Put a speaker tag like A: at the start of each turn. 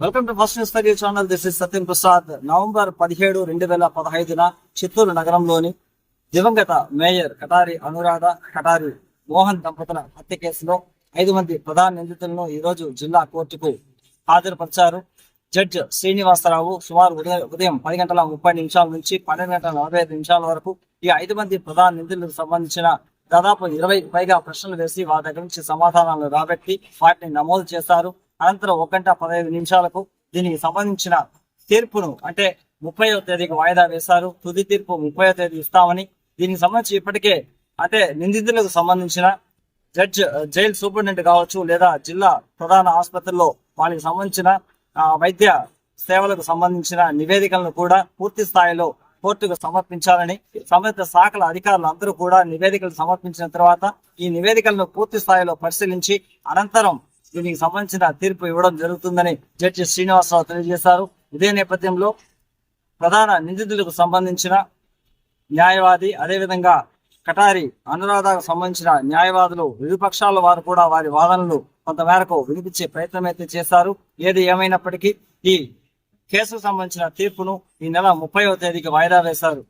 A: Welcome to first news Telugu channel this is Satyam Prasad November పదిహేడు రెండు వేల పదహైదున చిత్తూరు నగరంలోని దివంగత మేయర్ కటారి అనురాధ కటారి మోహన్ దంపతుల హత్య కేసులో ఐదు మంది ప్రధాన నిందితులను ఈ రోజు జిల్లా కోర్టుకు హాజరుపరిచారు. జడ్జ్ శ్రీనివాసరావు సుమారు ఉదయం ఉదయం పది గంటల ముప్పై నిమిషాల నుంచి పన్నెండు గంటల నలభై ఐదు నిమిషాల వరకు ఈ ఐదు మంది ప్రధాన నిందితులకు సంబంధించిన దాదాపు ఇరవై పైగా ప్రశ్నలు వేసి వారి దగ్గర నుంచి సమాధానాలు రాబట్టి వాటిని నమోదు చేశారు. అనంతరం ఒక గంట పదహైదు నిమిషాలకు దీనికి సంబంధించిన తీర్పును అంటే ముప్పైవ తేదీకి వాయిదా వేశారు. తుది తీర్పు ముప్పైవ తేదీ ఇస్తామని దీనికి సంబంధించి ఇప్పటికే అంటే నిందితులకు సంబంధించిన జడ్జ్ జైలు సూపరింటెండెంట్ కావచ్చు లేదా జిల్లా ప్రధాన ఆసుపత్రిలో వాళ్ళకి సంబంధించిన వైద్య సేవలకు సంబంధించిన నివేదికలను కూడా పూర్తి స్థాయిలో కోర్టుకు సమర్పించాలని సంబంధిత శాఖల అధికారులు అందరూ కూడా నివేదికలు సమర్పించిన తర్వాత ఈ నివేదికలను పూర్తి స్థాయిలో పరిశీలించి అనంతరం దీనికి సంబంధించిన తీర్పు ఇవ్వడం జరుగుతుందని జడ్జి శ్రీనివాసరావు తెలియజేశారు. ఇదే నేపథ్యంలో ప్రధాన నిందితులకు సంబంధించిన న్యాయవాది అదేవిధంగా కటారి అనురాధకు సంబంధించిన న్యాయవాదులు విరుపక్షాల వారు కూడా వారి వాదనలు కొంతమేరకు వినిపించే ప్రయత్నం అయితే చేశారు. ఏది ఏమైనప్పటికీ ఈ కేసుకు సంబంధించిన తీర్పును ఈ నెల ముప్పైవ తేదీకి వాయిదా వేశారు.